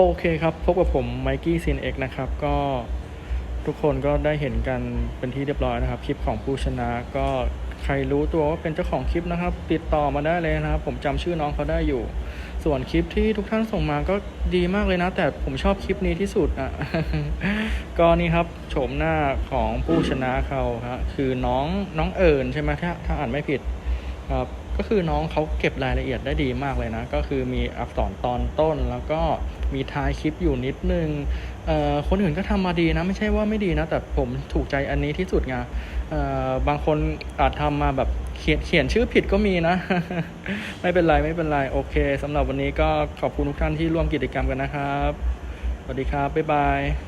โอเคครับ พบกับผมไมกี้ซินเอ็กนะครับ ก็ทุกคนก็ได้เห็นกันเป็นที่เรียบร้อยนะครับ คลิปของผู้ชนะก็ใครรู้ตัวว่าเป็นเจ้าของคลิปนะครับ ติดต่อมาได้เลยนะครับ ผมจำชื่อน้องเขาได้อยู่ ส่วนคลิปที่ทุกท่านส่งมาก็ดีมากเลยนะ แต่ผมชอบคลิปนี้ที่สุดอะก็นี่ครับโฉมหน้าของผู้ชนะเขาครับคือน้องน้องเอิญใช่ไหมถ้าถ้าอ่านไม่ผิดครับก็คือน้องเขาเก็บรายละเอียดได้ดีมากเลยนะ ก็คือมีอักษรตอนต้นแล้วก็ มีท้ายคลิปอยู่นิดนึงคนอื่นก็ทำมาดีนะ ไม่ใช่ว่าไม่ดีนะ แต่ผมถูกใจอันนี้ที่สุดไงบางคนอาจทำมาแบบเขียนเขียนชื่อผิดก็มีนะ ไม่เป็นไรไม่เป็นไรโอเคสำหรับวันนี้ก็ขอบคุณทุกท่านที่ร่วมกิจกรรมกันนะครับ สวัสดีครับ บ๊ายบาย